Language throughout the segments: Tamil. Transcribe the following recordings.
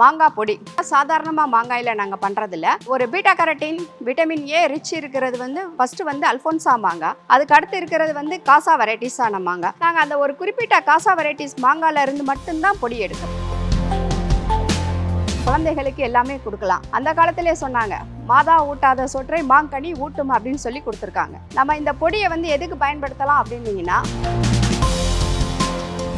மாங்காய் பொடி. சாதாரணமாக மாங்காயில் நாங்கள் பண்ணுறதில்ல ஒரு beta carotene vitamin A rich இருக்கிறது வந்து ஃபஸ்ட்டு வந்து அல்ஃபோன்சா மாங்காய் அதுக்கு அடுத்து இருக்கிறது வந்து காசா வெரைட்டிஸான மாங்காய் நாங்கள் அந்த ஒரு குறிப்பிட்ட காசா வெரைட்டிஸ் மாங்காயில் இருந்து மட்டும்தான் பொடி எடுக்கிறோம். குழந்தைகளுக்கு எல்லாமே கொடுக்கலாம். அந்த காலத்திலே சொன்னாங்க மாதா ஊட்டாத சொற்றை மாங்கனி ஊட்டும் அப்படின்னு சொல்லி கொடுத்துருக்காங்க. நம்ம இந்த பொடியை வந்து எதுக்கு பயன்படுத்தலாம் அப்படின்னீங்கன்னா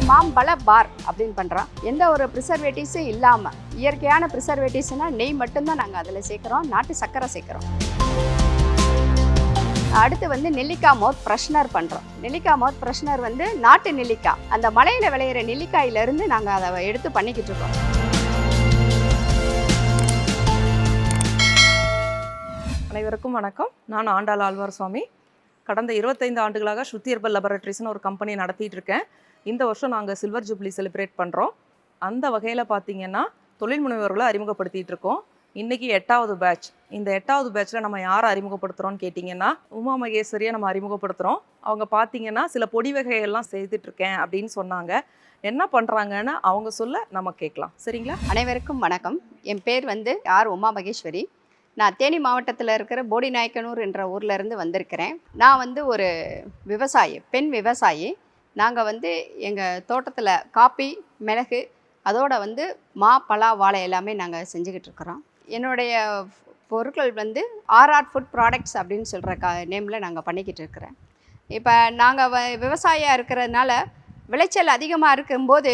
மாம்பழ பார் அப்படின்னு பண்ணுறோம் எந்த ஒரு ப்ரிசர்வேட்டிவ்ஸும் இல்லாமல் இயற்கையான ப்ரிசர்வேட்டிவ்ஸ்னால் நெய் மட்டும்தான் நாங்கள் அதில் சேர்க்குறோம் நாட்டு சர்க்கரை சேர்க்குறோம். அடுத்து வந்து நெல்லிக்காய் மவுத் ஃப்ரெஷ்னர் பண்ணுறோம் நெல்லிக்காய் மவுத் ஃப்ரெஷ்னர் வந்து நாட்டு நெல்லிக்காய். அந்த மலையில் விளையிற நெல்லிக்காயிலேருந்து நாங்கள் அதை எடுத்து பண்ணிக்கிட்டு இருக்கோம். அனைவருக்கும் வணக்கம். நான் ஆண்டாள் ஆழ்வார் சுவாமி கடந்த இருபத்தைந்து ஆண்டுகளாக ஸ்ருதி லெபரட்டரிஸ்னு ஒரு கம்பெனி நடத்திட்டு இருக்கேன். இந்த வருஷம் நாங்கள் சில்வர் ஜூப்ளி செலிப்ரேட் பண்ணுறோம் அந்த வகையில் பார்த்தீங்கன்னா தொழில் முனைவர்களை அறிமுகப்படுத்திட்டு இருக்கோம். இன்றைக்கி எட்டாவது பேட்ச் இந்த எட்டாவது பேட்ச்சில் நம்ம யாரை அறிமுகப்படுத்துகிறோம்னு கேட்டிங்கன்னா உமா மகேஸ்வரியை நம்ம அறிமுகப்படுத்துகிறோம் அவங்க பார்த்தீங்கன்னா சில பொடி வகையெல்லாம் செய்துட்ருக்கேன் அப்படின்னு சொன்னாங்க. என்ன பண்ணுறாங்கன்னு அவங்க சொல்ல நம்ம கேட்கலாம். சரிங்களா? அனைவருக்கும் வணக்கம். என் பேர் வந்து ஆர் உமா மகேஸ்வரி. நான் தேனி மாவட்டத்தில் இருக்கிற போடி நாயக்கனூர் என்ற ஊர்லேருந்து வந்திருக்கிறேன். நான் வந்து ஒரு விவசாயி பெண் விவசாயி. நாங்கள் வந்து எங்கள் தோட்டத்தில் காப்பி மிளகு அதோட வந்து மா பலா வாழை எல்லாமே நாங்கள் செஞ்சுக்கிட்டு இருக்கிறோம். என்னுடைய பொருட்கள் வந்து ஆர்ஆர் ஃபுட் ப்ராடக்ட்ஸ் அப்படின்னு சொல்கிற க நேமில் நாங்கள் பண்ணிக்கிட்டு இருக்கிறேன். இப்போ நாங்கள் வ விவசாயியாக இருக்கிறதுனால விளைச்சல் அதிகமாக இருக்கும்போது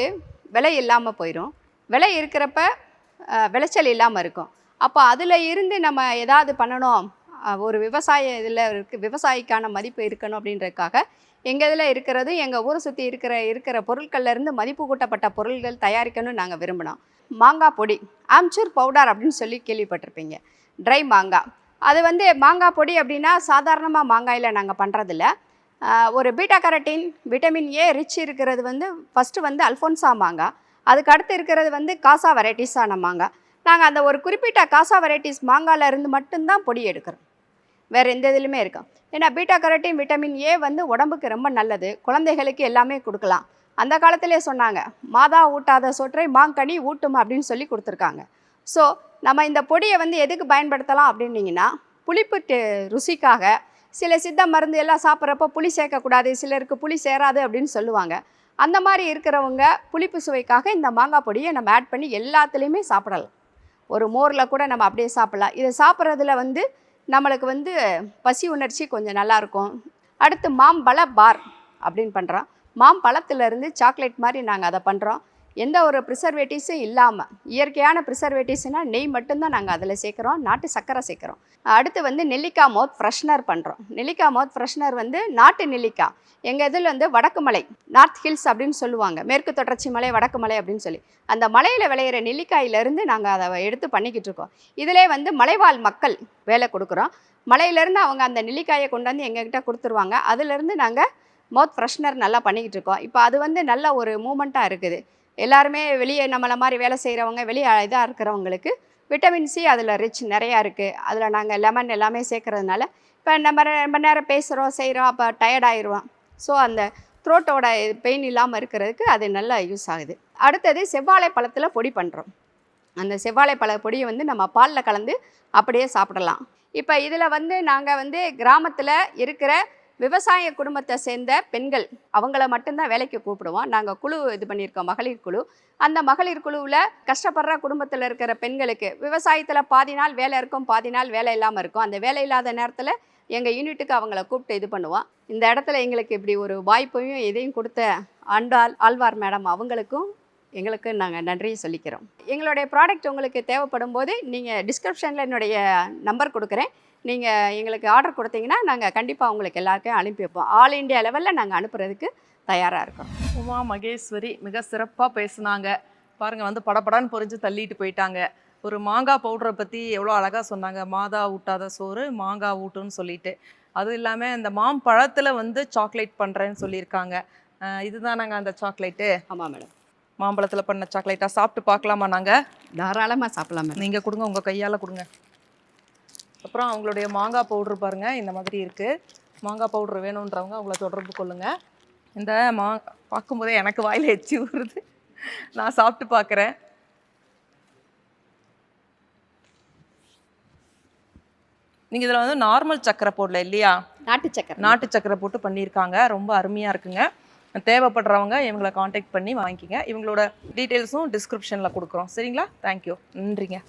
விலை இல்லாமல் போயிடும் விலை இருக்கிறப்ப விளைச்சல் இல்லாமல் இருக்கும். அப்போ அதில் இருந்து நம்ம ஏதாவது பண்ணணும். ஒரு விவசாய இதில் இருக்கு விவசாயிக்கான மதிப்பு இருக்கணும் அப்படின்றதுக்காக எங்கள் இதில் இருக்கிறது எங்கள் ஊரை சுற்றி இருக்கிற இருக்கிற பொருட்கள்லேருந்து மதிப்பு கூட்டப்பட்ட பொருள்கள் தயாரிக்கணும்னு நாங்கள் விரும்பினோம். மாங்காய் பொடி ஆம்ச்சூர் பவுடர் அப்படின்னு சொல்லி கேள்விப்பட்டிருப்பீங்க. ட்ரை மாங்காய் அது வந்து மாங்காய் பொடி அப்படின்னா சாதாரணமாக மாங்காயில் நாங்கள் பண்ணுறதில்ல ஒரு beta carotene vitamin A rich இருக்கிறது வந்து ஃபஸ்ட்டு வந்து அல்ஃபோன்சா மாங்காய் அதுக்கு அடுத்து இருக்கிறது வந்து காசா வெரைட்டிஸான மாங்காய் நாங்கள் அந்த ஒரு குறிப்பிட்ட காசா வெரைட்டிஸ் மாங்காயில இருந்து மட்டும்தான் பொடி எடுக்கிறோம். வேறு எந்த இதுலையுமே இருக்கும் ஏன்னா பீட்டா கரோட்டின் விட்டமின் ஏ வந்து உடம்புக்கு ரொம்ப நல்லது. குழந்தைகளுக்கு எல்லாமே கொடுக்கலாம். அந்த காலத்திலே சொன்னாங்க மாதா ஊட்டாத சொற்றை மாங்கனி ஊட்டும்? அப்படின்னு சொல்லி கொடுத்துருக்காங்க. ஸோ நம்ம இந்த பொடியை வந்து எதுக்கு பயன்படுத்தலாம் அப்படின்னீங்கன்னா புளிப்பு ருசிக்காக சில சித்த மருந்து எல்லாம் சாப்பிட்றப்ப புளி சேர்க்கக்கூடாது சிலருக்கு புளி சேராது அப்படின்னு சொல்லுவாங்க. அந்த மாதிரி இருக்கிறவங்க புளிப்பு சுவைக்காக இந்த மாங்காய் பொடியை நம்ம ஆட் பண்ணி எல்லாத்துலேயுமே சாப்பிடலாம். ஒரு மோரில் கூட நம்ம அப்படியே சாப்பிடலாம். இதை சாப்பிட்றதுல வந்து நம்மளுக்கு வந்து பசி உணர்ச்சி கொஞ்சம் நல்லாயிருக்கும். அடுத்து மாம்பழ பார் அப்படின்னு பண்ணுறோம் மாம்பழத்துலேருந்து சாக்லேட் மாதிரி நாங்கள் அதை பண்ணுறோம் எந்த ஒரு ப்ரிசர்வேட்டிவ்ஸும் இல்லாமல் இயற்கையான ப்ரிசர்வேட்டிவ்ஸ்னால் நெய் மட்டும்தான் நாங்கள் அதில் சேர்க்குறோம் நாட்டு சர்க்கரை சேர்க்குறோம். அடுத்து வந்து நெல்லிக்காய் மவுத் ஃப்ரெஷ்னர் பண்ணுறோம் நெல்லிக்காய் மவுத் ஃப்ரெஷ்னர் வந்து நாட்டு நெல்லிக்காய். எங்கள் இதில் வந்து வடக்கு மலை நார்த் ஹில்ஸ் அப்படின்னு சொல்லுவாங்க. மேற்கு தொடர்ச்சி மலை வடக்கு மலை அப்படின்னு சொல்லி. அந்த மலையில் விளையிற நெல்லிக்காயிலேருந்து நாங்கள் அதை எடுத்து பண்ணிக்கிட்டு இருக்கோம். இதிலே வந்து மலைவாழ் மக்கள் வேலை கொடுக்குறோம். மலையிலேருந்து அவங்க அந்த நெல்லிக்காயை கொண்டாந்து எங்ககிட்ட கொடுத்துருவாங்க. அதுலேருந்து நாங்கள் மவுத் ஃப்ரெஷ்னர் நல்லா பண்ணிக்கிட்டு இருக்கோம். இப்போ அது வந்து நல்ல ஒரு மூமெண்ட்டாக இருக்குது. எல்லாருமே வெளியே நம்மளை மாதிரி வேலை செய்கிறவங்க வெளியே இதாக இருக்கிறவங்களுக்கு விட்டமின் சி அதில் ரிச் நிறையா இருக்குது அதில் நாங்கள் லெமன் எல்லாமே சேர்க்குறதுனால இப்போ நம்ம ரொம்ப நேரம் பேசுகிறோம் செய்கிறோம் அப்போ டயர்டாயிடுவோம் ஸோ அந்த த்ரோட்டோட பெயின் இல்லாமல் இருக்கிறதுக்கு அது நல்லா யூஸ் ஆகுது. அடுத்தது செவ்வாழை பழத்தில் பொடி பண்ணுறோம் அந்த செவ்வாழை பழ பொடியை வந்து நம்ம பாலில் கலந்து அப்படியே சாப்பிடலாம். இப்போ இதில் வந்து நாங்கள் வந்து கிராமத்தில் இருக்கிற விவசாய குடும்பத்தை சேர்ந்த பெண்கள் அவங்கள மட்டும்தான் வேலைக்கு கூப்பிடுவோம். நாங்கள் குழு இது பண்ணியிருக்கோம் மகளிர் குழு. அந்த மகளிர் குழுவில் கஷ்டப்படுற குடும்பத்தில் இருக்கிற பெண்களுக்கு விவசாயத்தில் பாதி நாள் வேலை இருக்கும் பாதி நாள் வேலை இல்லாமல் இருக்கும். அந்த வேலை இல்லாத நேரத்தில் எங்கள் யூனிட்டுக்கு அவங்கள கூப்பிட்டு இது பண்ணுவோம். இந்த இடத்துல எங்களுக்கு இப்படி ஒரு வாய்ப்பையும் இதையும் கொடுத்த ஆண்டாள் ஆழ்வார் மேடம் அவங்களுக்கும் எங்களுக்கு நாங்கள் நன்றியை சொல்லிக்கிறோம். எங்களுடைய ப்ராடக்ட் உங்களுக்கு தேவைப்படும் போது நீங்கள் டிஸ்கிரிப்ஷனில் என்னுடைய நம்பர் கொடுக்குறேன். நீங்கள் எங்களுக்கு ஆர்டர் கொடுத்தீங்கன்னா நாங்கள் கண்டிப்பாக உங்களுக்கு எல்லாருக்கும் அனுப்பி வைப்போம். ஆல் இந்தியா லெவலில் நாங்கள் அனுப்புறதுக்கு தயாராக இருக்கோம். உமா மகேஸ்வரி மிக சிறப்பாக பேசுனாங்க. பாருங்க வந்து படபடன்னு பொரிஞ்சு தள்ளிட்டு போயிட்டாங்க. ஒரு மாங்காய் பவுடரை பற்றி எவ்வளோ அழகாக சொன்னாங்க. மாதா ஊட்டாத சோறு மாங்காய் ஊட்டுன்னு சொல்லிட்டு. அதுவும் இல்லாமல் இந்த மாம்பழத்தில் வந்து சாக்லேட் பண்ணுறேன்னு சொல்லியிருக்காங்க. இதுதான் நாங்கள் அந்த சாக்லேட்டு ஆமாம் மேடம் மாம்பழத்தில் பண்ண சாக்லேட்டாக சாப்பிட்டு பார்க்கலாமா நாங்கள் தாராளமாக சாப்பிடலாமா நீங்கள் கொடுங்க உங்கள் கையால் கொடுங்க. அப்புறம் அவங்களுடைய மாங்காய் பவுட்ரு பாருங்கள் இந்த மாதிரி இருக்குது மாங்காய் பவுட்ரு வேணுன்றவங்க அவங்கள தொடர்பு கொள்ளுங்கள் இந்த மா பார்க்கும்போதே எனக்கு வாயில் எச்சி ஊறுது. நான் சாப்பிட்டு பார்க்குறேன். நீங்கள் இதில் வந்து நார்மல் சக்கரை போடல இல்லையா? நாட்டு சக்கரை. நாட்டு சக்கரை போட்டு பண்ணியிருக்காங்க ரொம்ப அருமையாக இருக்குங்க. தேவைப்படுறவங்க இவங்களை காண்டாக்ட் பண்ணி வாங்கிக்கிங்க. இவங்களோட டீட்டெயில்ஸும் டிஸ்கிரிப்ஷனில் கொடுக்குறோம். சரிங்களா? தேங்க்யூ நன்றிங்க.